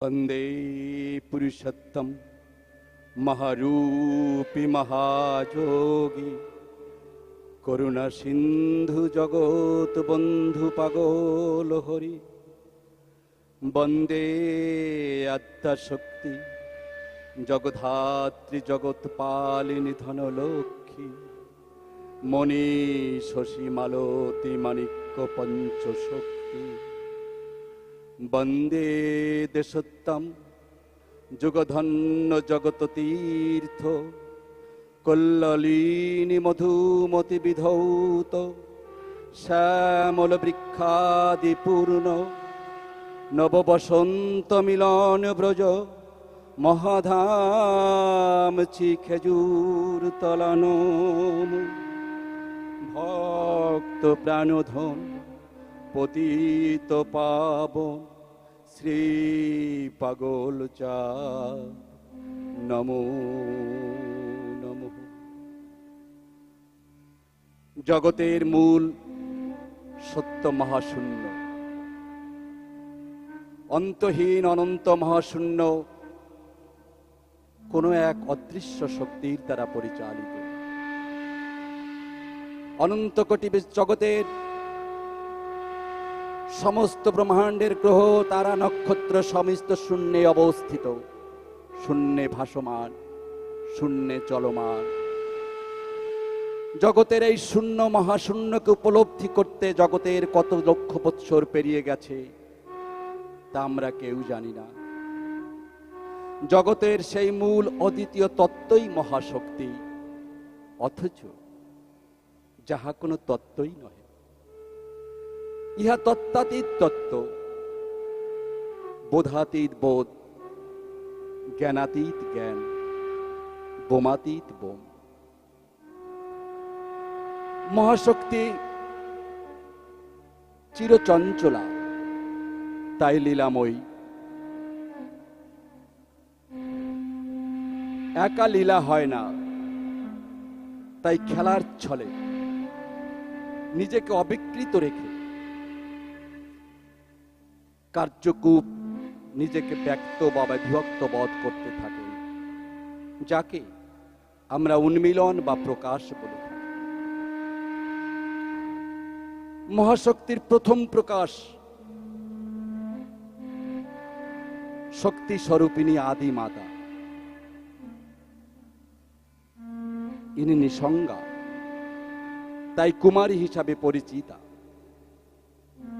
वन्दे पुरुषोत्तम महारूपी महायोगी করুণা সিন্ধু জগৎ বন্ধু পাগল হরি বন্দে আত্মা শক্তি জগধাত্রী জগৎ পালিনী ধনলক্ষ্মী মণি শশী মালতী মাণিক্য পঞ্চশক্তি বন্দে দেশোত্তম। যুগধন্য জগত তীর্থ। কল্লিনী মধুমতি বিধৌত। শ্যামল বৃক্ষাদি পূর্ণ। নববসন্ত মিলন ব্রজ। মহাধাম ছি খেজুর তলান ভক্ত প্রাণধন পতিত পাবন। শ্রী পাগল চা। নমো, নমঃ। জগতের মূল সত্য মহাশূন্য। অন্তহীন অনন্ত মহাশূন্য কোনো এক অদৃশ্য শক্তির দ্বারা পরিচালিত। অনন্ত কোটি জগতের সমস্ত ব্রহ্মাণ্ডের গ্রহ, তারা নক্ষত্র সমস্ত শূন্যে অবস্থিত। শূন্যে ভাসমান, শূন্যে চলমান। জগতের এই শূন্য মহাশূন্যকে উপলব্ধি করতে জগতের কত লক্ষ বৎসর পেরিয়ে গেছে, তা আমরা কেউ জানি না। জগতের সেই মূল অদ্বিতীয় তত্ত্বই মহাশক্তি, অথচ যাহা কোনো তত্ত্বই নহে। ইহা তত্ত্বাতীত তত্ত্ব। বোধাতীত বোধ, জ্ঞানাতীত জ্ঞান, বোমাতীত বোম। মহাশক্তি চিরচঞ্চলা, তাই লীলাময়ী। একা লীলা হয় না, তাই খেলার ছলে নিজেকে অবিকৃত রেখে কার্যকূপ নিজেকে ব্যক্ত বা বিভক্ত বোধ করতে থাকে, যাকে আমরা উন্মিলন বা প্রকাশ বলে। মহাশক্তির প্রথম প্রকাশ শক্তি স্বরূপিনী আদি মাতা। ইনি নিঃসঙ্গা, তাই কুমারী হিসাবে পরিচিতা।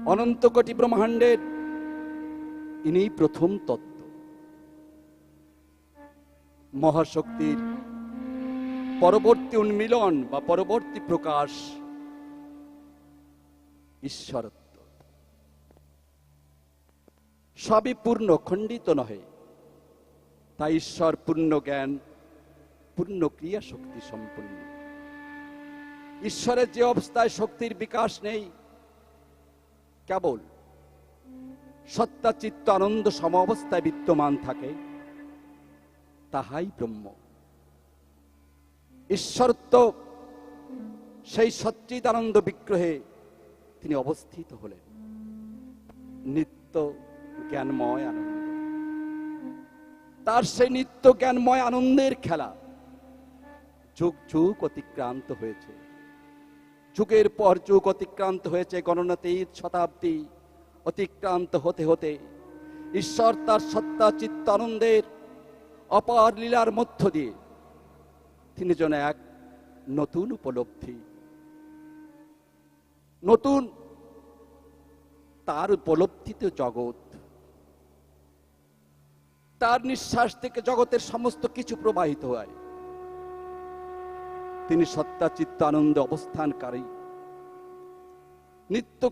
অনন্ত কোটি ব্রহ্মাণ্ডের ইনি প্রথম তত্ত্ব। মহাশক্তির পরবর্তী উন্মিলন বা পরবর্তী প্রকাশ ঈশ্বরত্ব। সবই পূর্ণ, খণ্ডিত নহে। তাই ঈশ্বর পূর্ণ জ্ঞান, পূর্ণ ক্রিয়া শক্তি সম্পন্ন। ঈশ্বরের যে অবস্থায় শক্তির বিকাশ নেই, কেবল সত্তা, চিত্ত, আনন্দ, সম অবস্থায় বিদ্যমান থাকে। তাহাই ব্রহ্ম। ঈশ্বরত্ব, সেই সচ্চিদ আনন্দ বিগ্রহে তিনি অবস্থিত হলেন। নিত্য জ্ঞানময় আনন্দ। তার সেই নিত্য জ্ঞানময় আনন্দের খেলা যুগ যুগ অতিক্রান্ত হয়েছে। যুগের পর যুগ অতিক্রান্ত হয়েছে গণনাতীত শতাব্দী অতিক্রান্ত হতে হতে ঈশ্বর তার সত্তা, চিত্ত, আনন্দের অপার লীলার মধ্য দিয়ে তিনি যেন এক নতুন উপলব্ধি, নতুন তার উপলব্ধিতে জগৎ, তার নিঃশ্বাস থেকে জগতের সমস্ত কিছু প্রবাহিত হয়। তিনি সত্তা, চিত্ত, আনন্দে অবস্থানকারী। নিত্য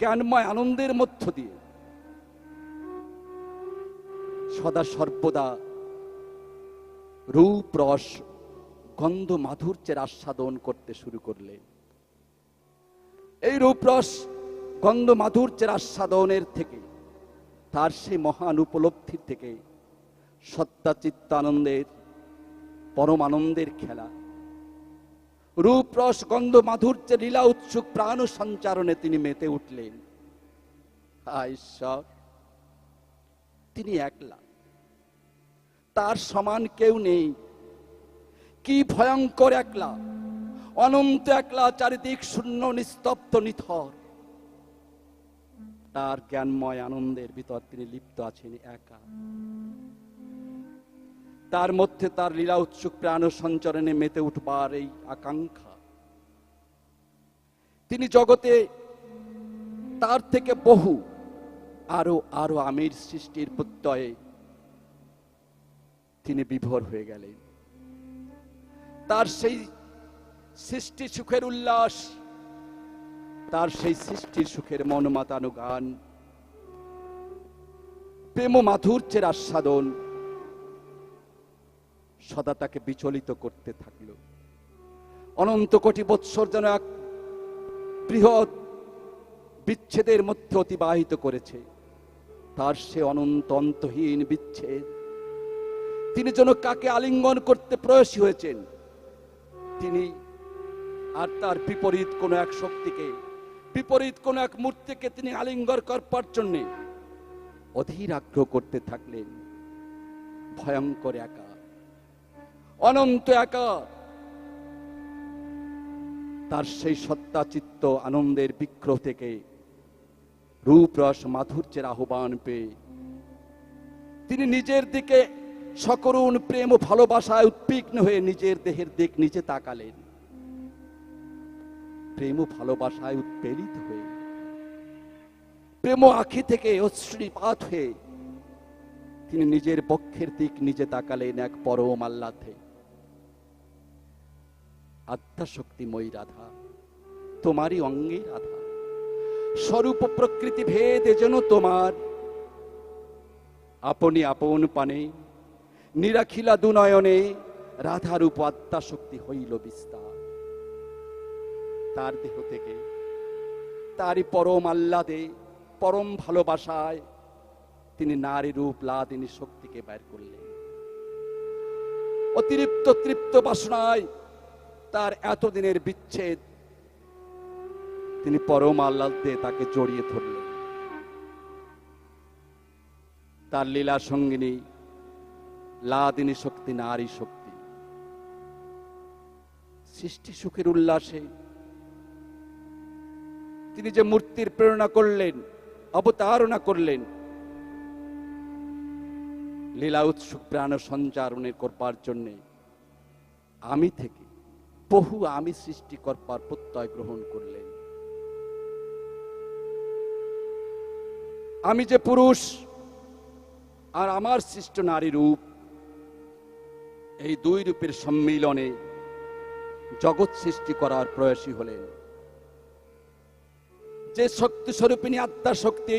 জ্ঞানময় আনন্দের মধ্য দিয়ে সদা সর্বদা রূপ, রস, গন্ধ, মাধুর্যের আস্বাদন করতে শুরু করলেন এই রূপরস গন্ধ, মাধুর্যের আস্বাদনের থেকে, তার সেই মহান উপলব্ধির থেকে সত্তা, চিত্তানন্দের, পরম আনন্দের খেলা রূপ রস গন্ধ মাধুর্যে লীলা উৎসুক প্রাণ সঞ্চারণে তিনি মেতে উঠলেন। ঈশ্বর, তিনি একলা। তার সমান কেউ নেই। কি ভয়ঙ্কর একলা। অনন্ত একলা, চারিদিক শূন্য, নিস্তব্ধ, নিথর। তার জ্ঞানময় আনন্দের ভিতর তিনি লিপ্ত আছেন একা। তার মধ্যে তার লীলা উৎসুক প্রাণ সঞ্চরণে মেতে উঠবার এই আকাঙ্ক্ষা। তিনি জগতে তার থেকে বহু, আরও আরও আমির সৃষ্টির প্রত্যয়ে তিনি বিভোর হয়ে গেলেন। তার সেই সৃষ্টি সুখের উল্লাস, তার সেই সৃষ্টির সুখের মন মাতানো গান প্রেম মাধুর্যের আস্বাদন সদা তাকে বিচলিত করতে থাকল। অনন্ত কোটি বৎসর যেন এক বৃহৎ বিচ্ছেদের মধ্যে অতিবাহিত করেছে। তার সে অনন্ত অন্তহীন বিচ্ছেদ। তিনি যেন কাকে আলিঙ্গন করতে প্রয়াসী হয়েছেন, তিনি আর তার বিপরীত কোন এক শক্তিকে, বিপরীত কোন এক মূর্তিকে তিনি আলিঙ্গন করবার জন্যে অধীর আগ্রহ করতে থাকলেন। ভয়ঙ্কর একা। অনন্ত একা তার সেই সত্তা চিত্ত আনন্দের বিক্রহ থেকে রূপ রস মাধুর্যের আহ্বান পেয়ে তিনি নিজের দিকে সকরুণ প্রেম ও ভালোবাসায় উদ্বিগ্ন হয়ে নিজের দেহের দিক নিচে তাকালেন। প্রেম ও ভালোবাসায় উৎপেলিত হয়ে, প্রেম আখি থেকে অশ্রীপাত হয়ে তিনি নিজের বক্ষের দিক নিজে তাকালেন এক পরম আহ্লাদে। আত্মাশক্তিময়ী রাধা, তোমারই অঙ্গে রাধা। স্বরূপ প্রকৃতি ভেদ যেন তোমার। আপনি আপন পানে, নিরাখিলা দুনয়নে রাধারূপ আত্মাশক্তি হইল বিস্তার। তার দেহ থেকে, তারই পরম আহ্লাদে, পরম ভালোবাসায় তিনি নারী রূপ লাদিনী শক্তিকে বের করলেন। অতিরিক্ত তৃপ্ত বাসনায় তার এতদিনের বিচ্ছেদ, তিনি পরম আহ্লাদে তাকে জড়িয়ে ধরলেন। তার লীলা সঙ্গিনী, লাদিনী শক্তি, নারী শক্তি। সৃষ্টি সুখের উল্লাসে তিনি যে মূর্তির প্রেরণা করলেন, অবতারণা করলেন, লীলা উৎসুক প্রাণ সঞ্চারণের করবার জন্যে আমি থেকে বহু আমি সৃষ্টি করবার প্রত্যয় গ্রহণ করলেন। আমি যে পুরুষ আর আমার সৃষ্ট নারী রূপ, এই দুই রূপের সম্মিলনে জগৎ সৃষ্টি করার প্রয়াসী হলেন। যে শক্তি স্বরূপিনী আত্মার শক্তি,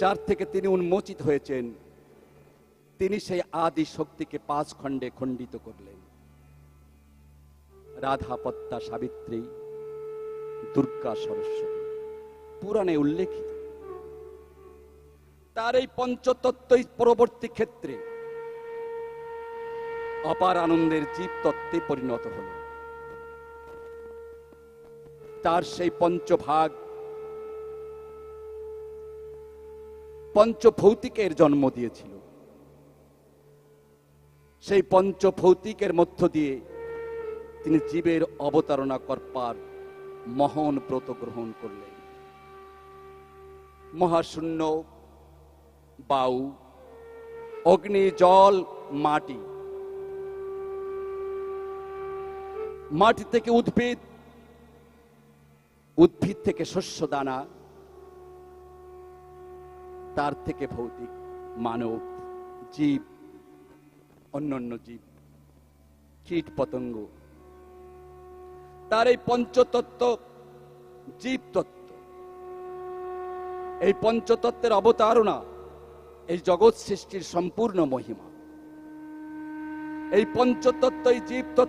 যার থেকে তিনি উন্মোচিত হয়েছেন তিনি সেই আদি শক্তিকে পাঁচ খণ্ডে খণ্ডিত করলেন। রাধা পদ্মা সাবিত্রী, দুর্গা সরস্বতী, পুরাণে উল্লেখিত। তার এই পঞ্চতত্ত্বই পরবর্তী ক্ষেত্রে অপার আনন্দের জীব তত্ত্বে পরিণত হল। তার সেই পঞ্চভাগ পঞ্চভৌতিকের জন্ম দিয়েছিল। সেই পঞ্চভৌতিকের মধ্য দিয়ে তিনি জীবের অবতারণা করবার মহন ব্রত গ্রহণ করলেন। মহাশূন্য, বাউ, অগ্নি, জল, মাটি। মাটি থেকে উদ্ভিদ উদ্ভিদ থেকে শস্য দানা, তার থেকে ভৌতিক, মানব, জীব। অন্যান্য জীব, কীট পতঙ্গ। তার এই পঞ্চতত্ত্ব জীব তত্ত্ব। এই পঞ্চতত্ত্বের অবতারণা এই জগৎ সৃষ্টির সম্পূর্ণ মহিমা। এই পঞ্চতত্ত্ব এই জীব